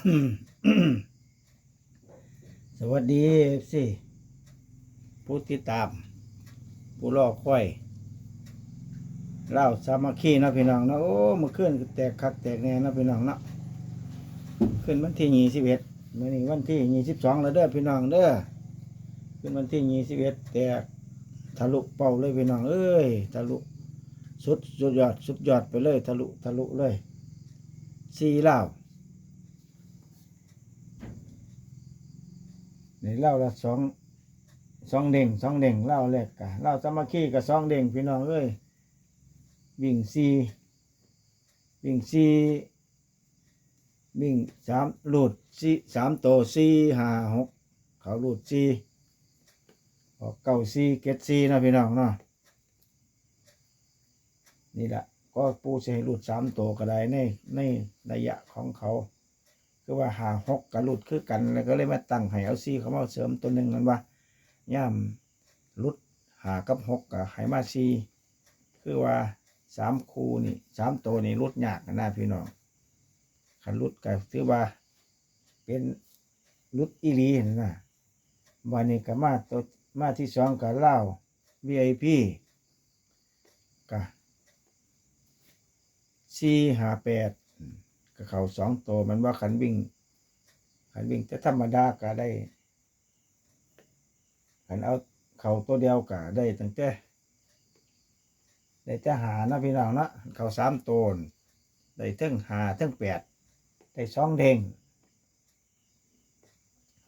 สวัสดีสิผู้ติดตาม ผู้รอคอยเล่าสามัคคีนะพี่น้องนะโอ้เมื่อคืนแตกคักแตกแน่นะพี่น้องนะขึ้นวันที่ยี่สิบเอ็ดมื่อนี้วันที่ยี่สิบสองแล้วเด้อพี่น้องเด้อขึ้นวันที่ยี่สิบเอ็ดแตกทะลุเป้าเลยพี่น้องเอ้ยทะลุสุดสุดยอดสุดยอดไปเลยทะลุทะลุเลยสี่เล่า นี่เล่าละสองสองเด้งสองเด้งเล่าแรกกะเล่าสมัคคีกับสองเด้งพี่น้องเอ้ยวิ่งซีวิ่งซีวิ่งสามหลูดซีสามโตซีห้าหกเขาหลูดซีออกเก้าซีเก็ดซีนะพี่น้องเนาะนี่แหละก็ปูเสให้ลูดสามโตก็ได้ในในระยะของเขา คือว่าหาหกกับหลุดคือกันแล้วก็เลยมาตั้งให้เอาซีเขามาเสริมตัวหนึ่งกันว่าย่ำลุดหากับหกกับไหมาซีคือว่าสามคูนี่สามตัวนี่ลุดยากนะพี่น้องขันลุดก็ถือว่า เป็นลุดอีหลีนะนะวันนี้ก็มาตัวมาที่สองกับเล่า VIP กับซีหาแปด ก็เขาสองตัวมันว่าขันวิ่ง ขันวิ่งแต่ธรรมดาก็ได้ ขันเอาเขาตัวเดียวก็ได้ตั้งแต่ได้จะหานะพี่น้องนะเขาสามตัวได้เทั้งหาเทั้งแปดได้สองเด้ง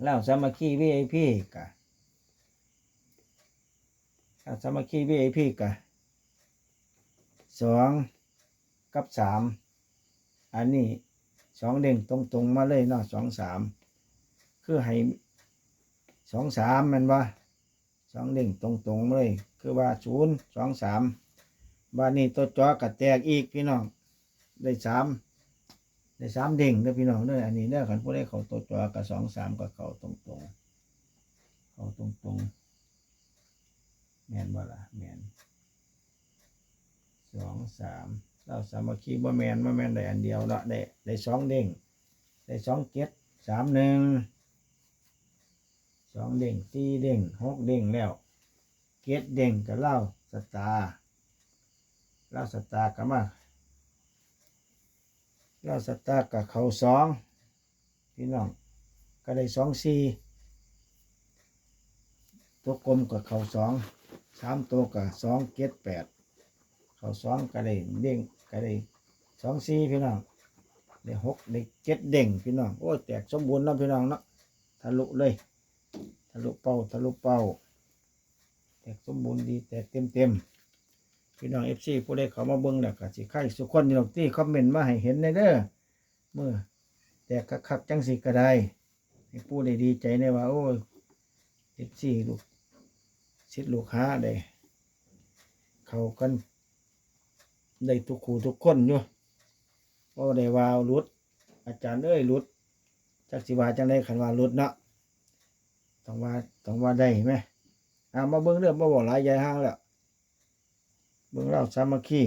แล้วสามัคคีวีไอพีกะแล้วสามัคคีวีไอพีกะสองกับสาม อันนี้สองเด้งตรงๆมาเลยเนาะสองสามคือให้สองสามแมันว่าสองเด้งตรงๆเลย คือว่าศูนย์สองสามบานนี้ตัวจอกัดแตกอีกพี่น้องได้สามได้สามเด้งเด้พี่น้องเด้ออันนี้เด้อขันผู้ได้เขาตัวจอกับสองสามกับเขาตรงๆเขาตรงๆแมนบ่ล่ะแมนสองสาม เราสามัคคีบ่แมนบ่แมนได้อันเดียวละได้ได้สองเด้งได้สองเก็ดสามหนึ่งสองเด้งสี่เด้งหกเด้งแล้ว เก็ดเด้งกับเล่าสตาร์เล่าสตาร์กับมาเล่าสตาร์กับเขาสองพี่น้องก็ได้สองสี่ตัวกลมกับเขาสองสามตัวกับสองเก็ดแปด เขาสองก็ได้เด้งก็ได้สองสี่พี่น้องได้หกได้เจ็ดเด้งพี่น้องโอ้แตกสมบูรณ์เนาะพี่น้องเนาะทะลุเลยทะลุเป้าทะลุเป้า แตกสมบูรณ์ดีแตกเต็มเต็มพี่น้องเอฟซีผู้ใดเขามาเบิ้งเนี่ยก็สิใครสุขคนอยู่หรอกที่คอมเมนต์มาให้เห็นในเด้อเมื่อแตกคักจังสิก็ได้ให้ผู้ได้ดีใจในว่า โอ้เอฟซีลูกชิดลูกค้าได้เขากัน ได้ทุกคู่ทุกคนอยู่เพราะได้ว่ารุด อาจารย์เอ้ยรุดจักสิว่าจังได้ขันว่ารุดเนาะต้องว่าต้องว่าได้ไหมเอามาเบิ้งเรื่องมาบอกหลายยายห้างแล้วเบิ้งเล่าสามัคคี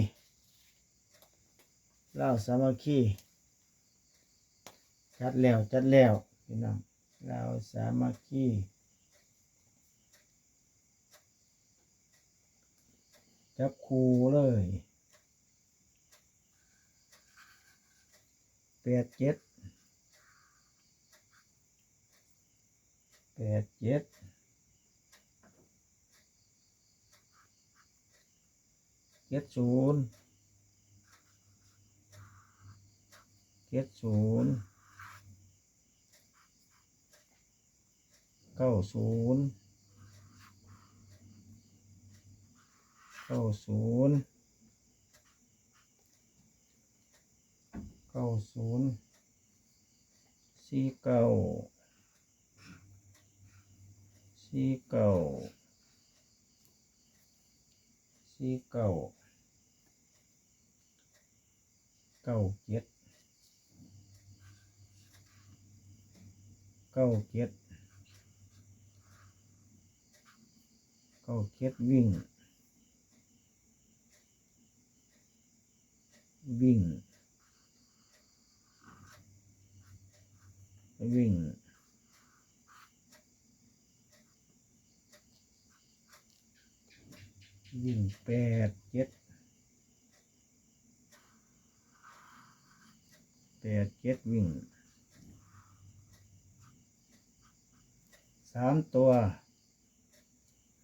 เล่าสามัคคีจัดแล้วจัดแล้วพี่น้องเล่าสามัคคีจับคูเลย แปดเจ็ดแปดเจ็ดเจ็ดศูนย์เจ็ดศูนย์เก้าศูนย์เก้าศูนย์ ก้าศูนย์สี่เก้าสี่เก้าสี่เก้าเก้าเจ็ดเก้าเจ็ดเก้าเจ็ดวิ่ง วิ่ง วิ่งวิ่งแปดเจ็ดแปดเจ็ดวิ่งสามตัว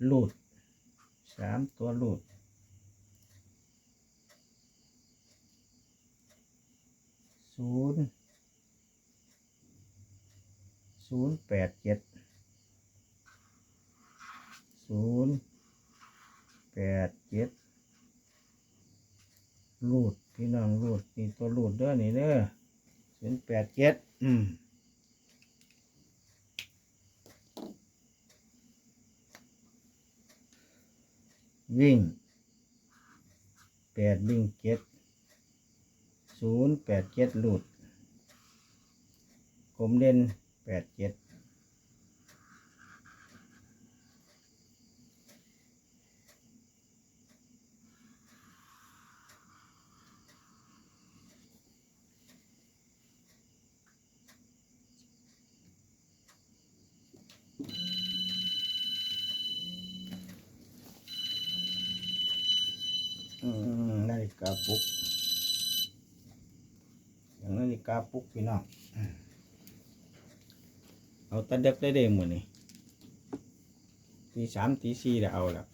หลุดสามตัวหลุดศูนย์ ศูนย์แปดเจ็ดศูนย์แปดเจ็ดรูดพี่น้องรูดนี่ตัวรูดเด้อนี่เด้อศูนย์แปดเจ็ดอืมวิ่งแปดวิ่งเจ็ดศูนย์แปดเจ็ดรูดกลมเด่น แปดเจ็ดอืมนาฬิกาปลุกอย่างนาฬิกาปลุกพี่น้องอืม เอาตะเด็กได้เด้หมดนี่ตีสามตีสี่แล้วเอาแล้ว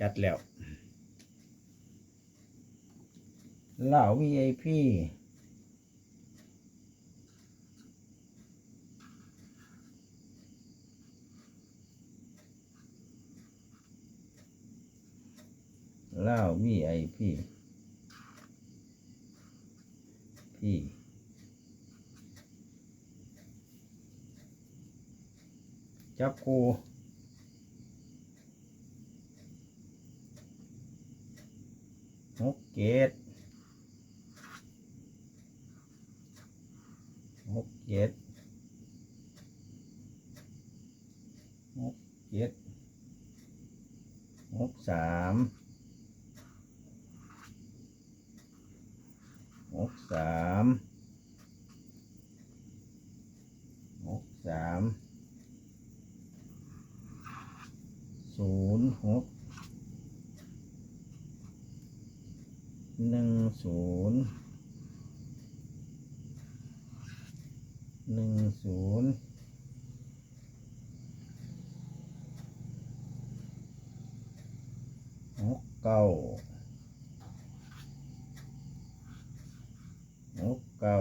จัดแล้วเหล่า VIP เหล่า VIP พี่ จับกูหกเกตหกเกตหกเจ็ดหกสามหกสามหกสาม ศูนย์หกหนึ่งศูนย์หนึ่งศูนย์หกเก้าหกเก้า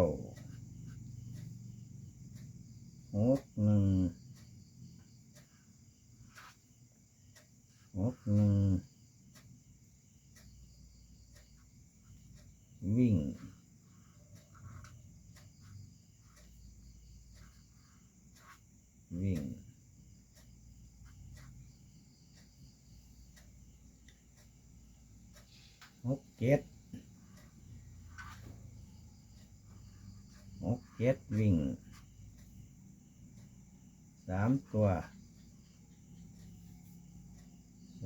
หกหนึ่งหกหนึ่งวิ่ง วิ่ง หกเจ็ดห กเจ็ดวิ่งสามตัว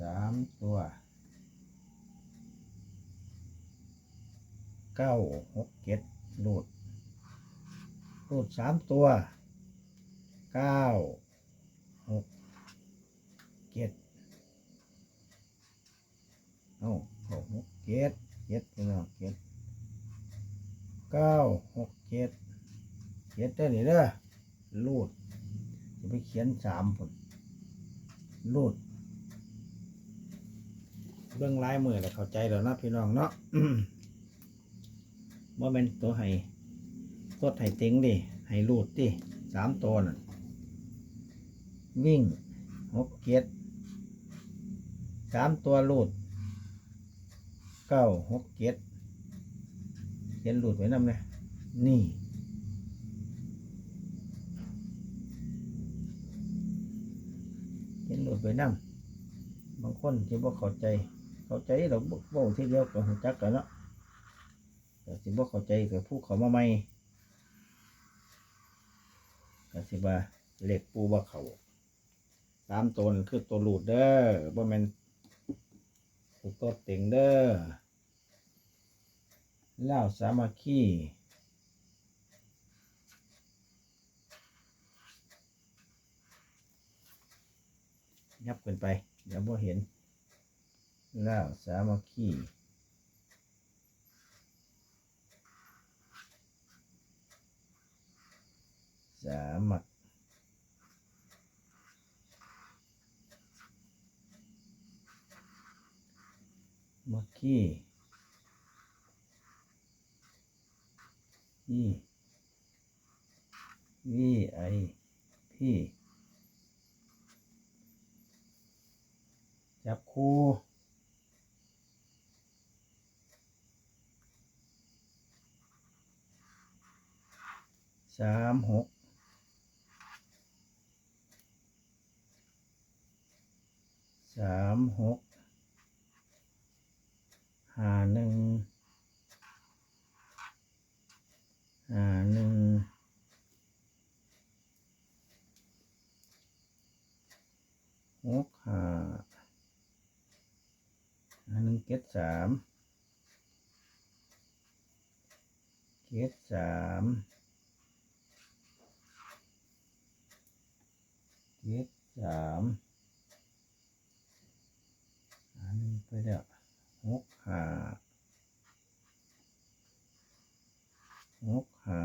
สามตัวเก้าหกเจ็ดลูดลูดสามตัวเก้าหกเจ็ดเอาเอาหกเจ็ดเจ็ดพี่น้องเจ็ดเก้าหกเจ็ด เจ็ดได้หนิเด้อลูดจะไปเขียนสามผลลูดเบื้องลายมือแล้วเข้าใจแล้วนะพี่น้องเนาะว่าเป็นตัวไห้ตัวไห้เต็งดิไห้รูดดิสามตัวน่ะวิ่งหกเจ็ดสามตัวรูดเก้าหกเจ็ดเขียนรูดไว้นำเลยนี่ ไว้นำบางคนที่บ่เข้าใจ เข้าใจเราบ่ทีเดียวก็หูจักกันเนาะแต่สิบ่เข้าใจกับผู้เขามาใหม่ก็สิว่าเหล็กปูบ่เขาสามตัวนั่นคือตัวหลุดเด้อบ่แม่นตัวตัวเต็งเด้อเล่าสามัคคี ยับขึ้นไป เดี๋ยวบ่เห็นแล้วสามัคคีสามัคมัคคีพี่วีไอพี่ จับคู่สามหกสามหกห้าหนึ่งห้าหนึ่งหกห้า หนึ่งเกตสามเกตสามเกตสามอันหนึงไปแล้วหกห้าหกห้า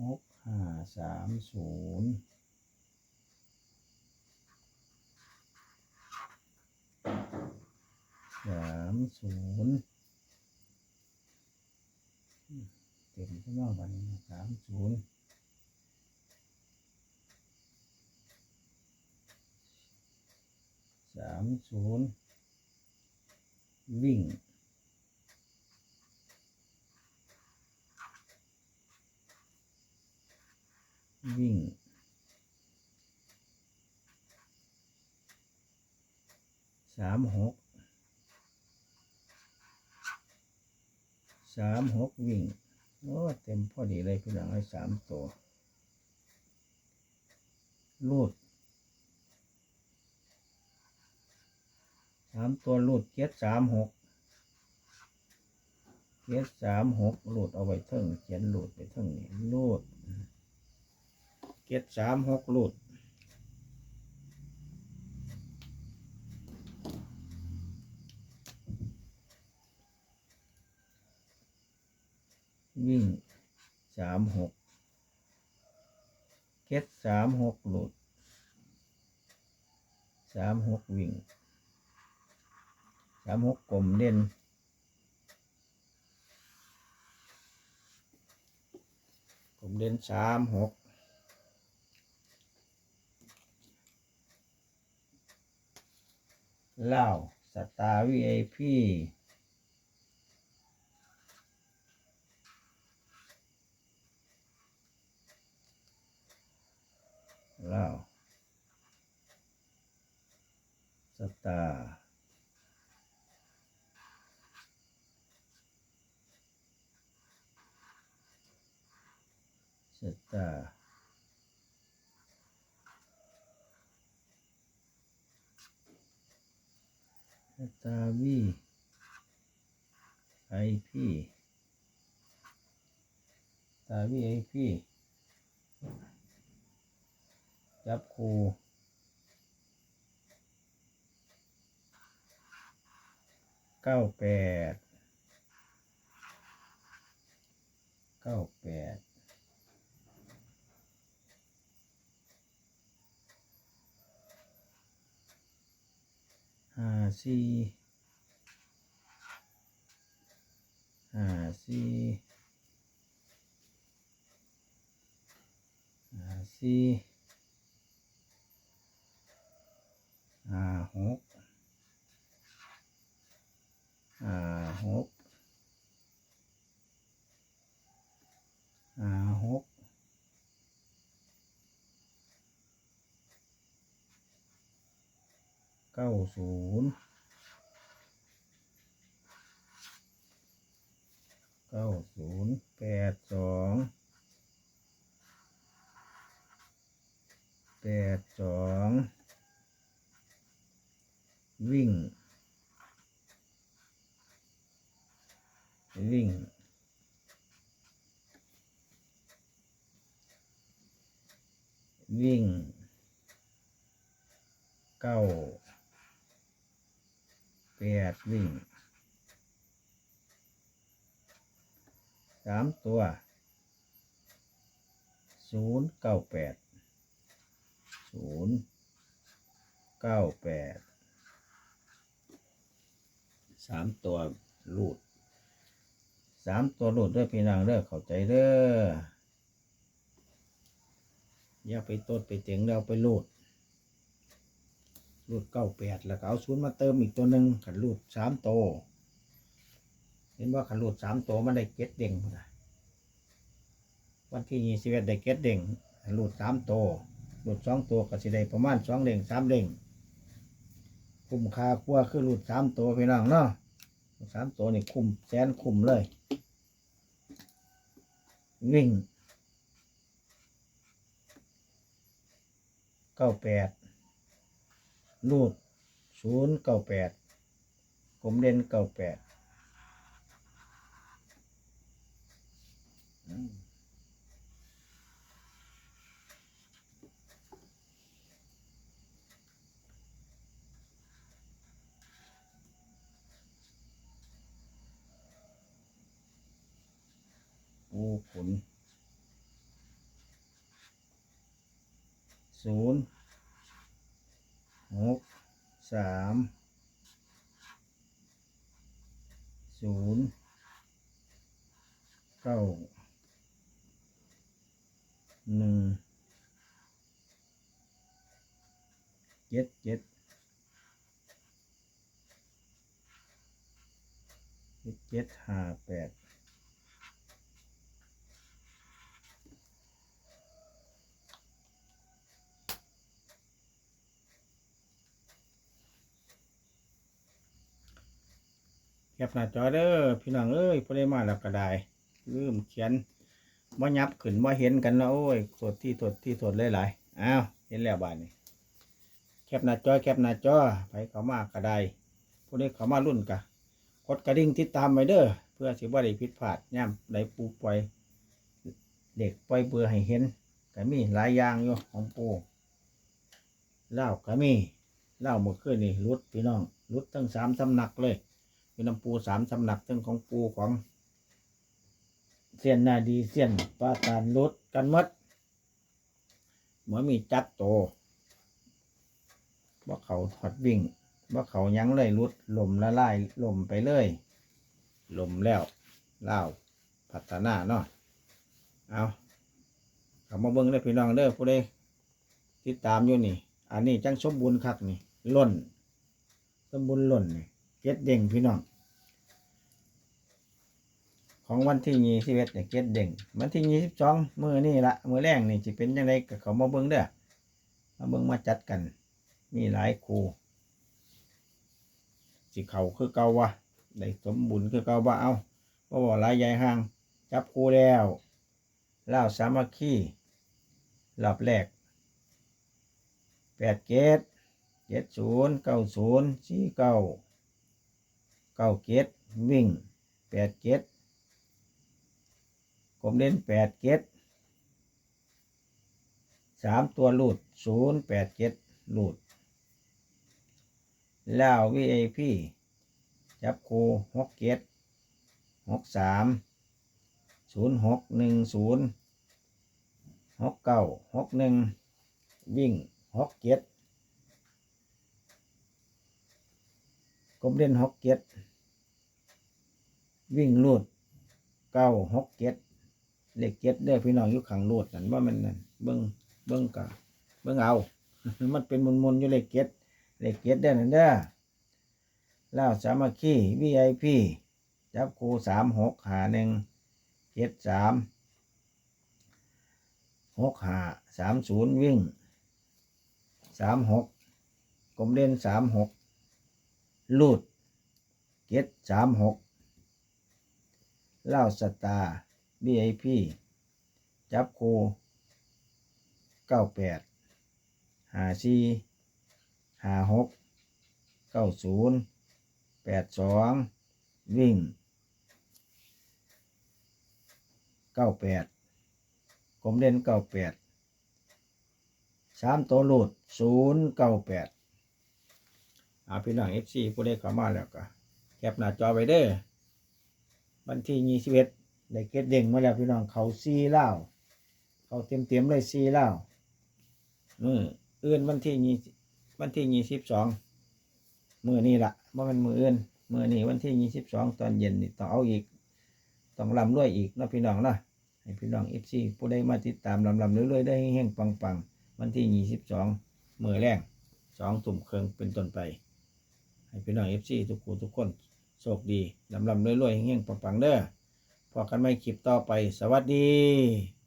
หกห้าสามศูนย์ สามศูนย์เต็มที่นอกวันสามศูนย์สามศูนย์วิ่งวิ่งสามหก สามหกวิ่งโอ้เต็มพอดีเลยพี่หลังไอ้สามตัวลูดสามตัวลูดเจ็ดสามหกเจ็ดสามหกลูดเอาไว้เทิงเขียนลูดไปเทิงนี่ลูดเจ็ดสามหกลูด วิ่งสามหกเก็ดสามหกหลุดสามหกวิ่งสามหกกลมเด่นกลมเด่นสามหกเล่าสตาร์วีไอพี ลาสตาร์สตาร์สตาร์วีไอพีสตาร์วีไอพี จับคูเก้าแปดเก้าแปดห้าสี่ห้าสี่ห้าสี่ ห้าหกห้าหกห้าหกเก้า ศูนย์เก้าศูนย์แปดสองแปดสองวิ่ง วิ่งวิ่งเก้า ปดวิ่งสามตัวศูนย์เก้าแปดศูนย์เก้าแปดสามตัวลูดสามตัวลูดเด้อพี่นางเด้อเข้าใจเด้ออย่าไปตดไปเจ๋งแล้วไปลูด ลูดเก้าแปดแล้วก็เอาศูนย์มาเติมอีกตัวหนึ่งขันลูดสามตัวเห็นว่าขันรูดสามตัวมันได้เก็ดเด้งวันที่ยี่สิบเอ็ดได้เก็ดเด้งขันรูดสามตัวรูดสองตัวก็สิได้ประมาณสองเด้งสามเด้งคุ้มค่ากว่าคือรูดสามตัวพี่น้องเนาะสามตัวนี่คุ้มแสนคุ้มเลย วิ่งเก้าแปด รูดศูนย์เก้าแปดกลมเด่นเก้าแปดปูขุนศูนย์ หกสามศูนย์เก้าหนึ่งเจ็ดเจ็ดเจ็ดห้าแปด ปหน้าจอเด้อพี่น้องเอ้ยพอได้มาแล้วก็ได้ลืมเขียนบ่ยับขึ้นบ่เห็นกันนะโอ้ยตรวจที่ตรวจที่ตรวจหลายๆอ้าวเห็นแล้วบาดนี้แคปหน้าจอแคปหน้าจอไปเขามาก็ได้ผู้ใดเขามารุ่นกะกดกระดิ่งติดตามไว้เด้อเพื่อสิบ่ได้ผิดพลาดย่ำได้ปูปล่อยเด็กปล่อยเบื่อให้เห็นก็มีหลายอย่างอยู่ของปูเล่าก็มีเล่าเมื่อคืนนี่รุดพี่น้องรุดทั้งสามสำนักเลย มีน้ำปูสามสำนักทั้งของปูของเสียนนาดีเสียนปาตานรุดกันหมดเหมือนมีจัดโตว่าเขาถอดวิ่งว่าเขายั้งเลยรุดลมละลายลมไปเลยลมแล้วเล่าพัฒนาเนาะเอาเขามาเบิ้งได้อพี่น้องเด้อผู้ใดติดตามอยู่นี่ อันนี้จังสมบูรณ์คักนี่ล่น สมบูรณ์ล่นนี่เก็ดเด้งพี่น้อง ของวันที่ยี่สิบเอ็ดเนี่ยเก็ดเด้งวันที่ยี่สิบสองมือนี่ละมือแรงนี่จะเป็นยังไงกับเขามาเบิ้งเด้อมาเบิ้งมาจัดกัน มีหลายครูสิเขาคือเก่าวะได้สมบูรณ์คือเก่าวะเอาเพราะว่าหลายใหญ่ห่าง จับครูแล้วเล่าสามัคคีรอบแรกแปดเกตเจ็ดศูนย์เก้าศูนย์สี่เก้าเก้าเกตวิ่งแปดเกต ผมเล่นแปดเกตสามตัวลูดศูนย์แปดเกตลูดแล้ววีไอพีจับคูหกเกตหกสามศูนย์หกหนึ่งศูนย์หกเก้าหกหนึ่งวิ่งหกเกตกบเล่นหกเก็ดวิ่งลูดเก้าหกเก็ด เลขเก็ดเด้พี่น้องอยู่ขังลูดนั่นว่ามันนั่นเบิ้งเบิ้งกะเบิ้งเอา มันเป็นมนมนอยู่เลขเก็ดเลขเก็ดเด้นั่นเด้อแล้วสามัคคีวีไอพีจับคูสามหกหาหนึ่งเจ็ดสามหกหาสามศูนย์วิ่งสามหกกลมเล่นสามหกลูดเกตสามหกเล่าสตาร์ บีไอพีจับโคเก้าแปดหาสี่หาหกเก้าศูนย์แปดสองวิ่งเก้าแปดกมเล่นเก้าแปดสามตัวรูดศูนย์เก้าแปดอาพี่น้องเอฟซีผู้ได้เข้ามาแล้วก็แคปหน้าจอไว้เด้อวันที่ยี่สิบเอ็ด ได้เก็ตเด้งมาแล้วพี่น้องเขาซีเล่าเขาเต็มเต็มเลยซีเล่าวมืออื่นวันที่ยี่วันที่ยี่สิบสองมือนี่ละว่ามันมือเอื่นมือนี่วันที่ยี่สิบสองตอนเย็นนี่ต้องเอาอีกต้องลำด้วยอีกนะพี่น้องนะให้พี่น้องเอฟซีผู้ใดมาติดตามลำลำเรื่อยๆได้แห้งปังๆวันที่ยี่สิบสองมือแรกสองตุ่มเครื่องเป็นต้นไป ให้พี่น้องเอฟซีทุกคนทุกคนโชคดีลำลำเรื่อยๆแห้งปังๆเด้อ พอกันไม่คลิปต่อไป สวัสดี